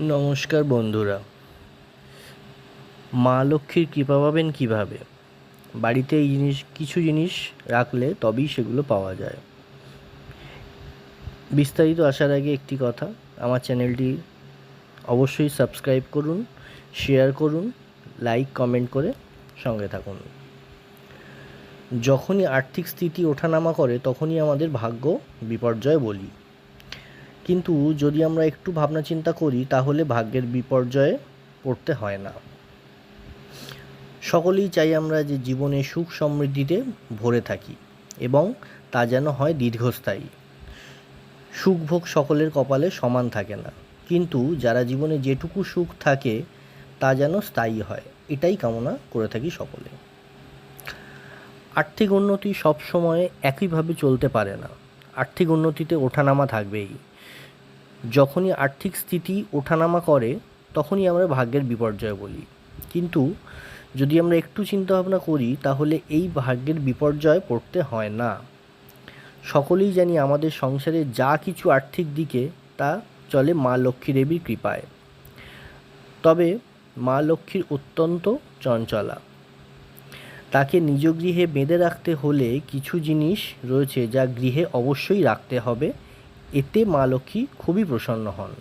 নমস্কার বন্ধুরা। মা লক্ষ্মীর কৃপা পাবেন কীভাবে? বাড়িতে এই জিনিস, কিছু জিনিস রাখলে তবেই সেগুলো পাওয়া যায়। বিস্তারিত আসার আগে একটি কথা, আমার চ্যানেলটি অবশ্যই সাবস্ক্রাইব করুন, শেয়ার করুন, লাইক, কমেন্ট করে সঙ্গে থাকুন। যখনই আর্থিক স্থিতি ওঠানামা করে, তখনই আমাদের ভাগ্য বিপর্যয় বলি। কিন্তু যদি আমরা একটু ভাবনা চিন্তা করি, তাহলে ভাগ্যের বিপর্যয়ে পড়তে হয় না। সকলেই চাই আমরা যে জীবনে সুখ সমৃদ্ধিতে ভরে থাকি এবং তা যেন হয় দীর্ঘস্থায়ী। সুখ ভোগ সকলের কপালে সমান থাকে না। কিন্তু যারা জীবনে যেটুকু সুখ থাকে, তা যেন স্থায়ী হয়, এটাই কামনা করে থাকি সকলে। আর্থিক উন্নতি সবসময় একইভাবে চলতে পারে না। আর্থিক উন্নতিতে ওঠানামা থাকবেই। যখনই আর্থিক স্থিতি ওঠানামা করে, তখনই আমরা ভাগ্যের বিপর্যয় বলি। কিন্তু যদি আমরা একটু চিন্তা ভাবনা করি, তাহলে এই ভাগ্যের বিপর্যয় পড়তে হয় না। সকলেই জানি আমাদের সংসারে যা কিছু আর্থিক দিকে, তা চলে মা লক্ষ্মী দেবীর কৃপায়। তবে মা লক্ষ্মীর অত্যন্ত চঞ্চলা। তাকে নিজ গৃহে বেঁধে রাখতে হলে কিছু জিনিস রয়েছে যা গৃহে অবশ্যই রাখতে হবে। এতে মা লক্ষ্মী খুবই প্রসন্ন হন।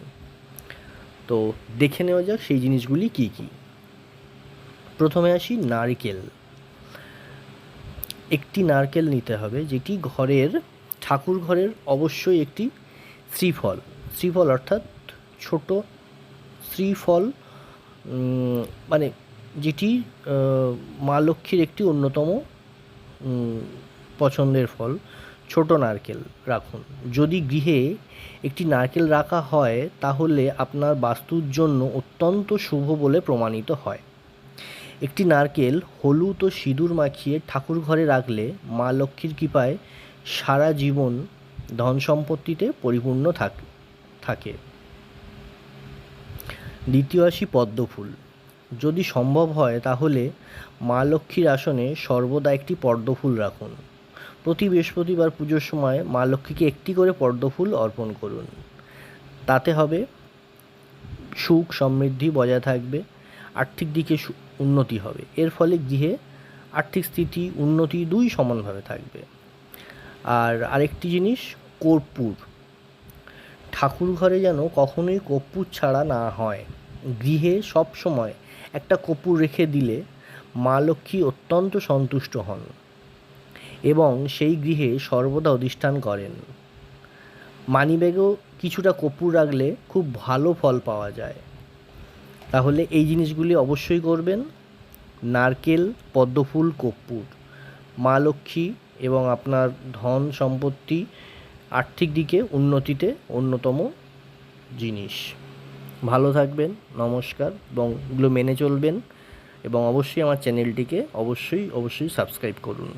তো দেখে নেওয়া যাক সেই জিনিসগুলি কি কি। প্রথমে আসি নারকেল। একটি নারকেল নিতে হবে, যেটি ঘরের, ঠাকুর ঘরের অবশ্যই একটি শ্রীফল। শ্রীফল অর্থাৎ ছোট শ্রীফল মানে যেটি মা লক্ষ্মীর একটি অন্যতম পছন্দের ফল। ছোট নারকেল রাখুন। যদি গৃহে একটি নারকেল রাখা হয়, তাহলে আপনার বাস্তুর জন্য অত্যন্ত শুভ বলে প্রমাণিত হয়। একটি নারকেল হলুদ ও সিঁদুর মাখিয়ে ঠাকুর ঘরে রাখলে মা লক্ষ্মীর কৃপায় সারা জীবন ধন সম্পত্তিতে পরিপূর্ণ থাক দ্বিতীয় আসি পদ্ম ফুল যদি সম্ভব হয়, তাহলে মা লক্ষ্মীর আসনে সর্বদা একটি পদ্মফুল রাখুন। প্রতি বৃহস্পতিবার পুজোর সময় মা লক্ষ্মীকে একটি করে পদ্মফুল অর্পণ করুন। তাতে হবে সুখ সমৃদ্ধি বজায় থাকবে, আর্থিক দিকে উন্নতি হবে। এর ফলে গৃহে আর্থিক স্থিতি উন্নতি দুই সমানভাবে থাকবে। আর আরেকটি জিনিস, কর্পূর। ঠাকুর ঘরে যেন কখনোই কর্পূর ছাড়া না হয়। গৃহে সব সময় একটা কর্পূর রেখে দিলে মা লক্ষ্মী অত্যন্ত সন্তুষ্ট হন এবং সেই গৃহে সর্বদা অধিষ্ঠান করেন। মানিব্যাগেও কিছুটা কর্পূর রাখলে খুব ভালো ফল পাওয়া যায়। তাহলে এই জিনিসগুলি অবশ্যই করবেন। নারকেল, পদ্মফুল কর্পূর মা লক্ষ্মী এবং আপনার ধন সম্পত্তি আর্থিক দিকে উন্নতিতে অন্যতম জিনিস। ভালো থাকবেন, নমস্কার এবং এগুলো মেনে চলবেন এবং অবশ্যই আমার চ্যানেলটিকে অবশ্যই অবশ্যই সাবস্ক্রাইব করুন।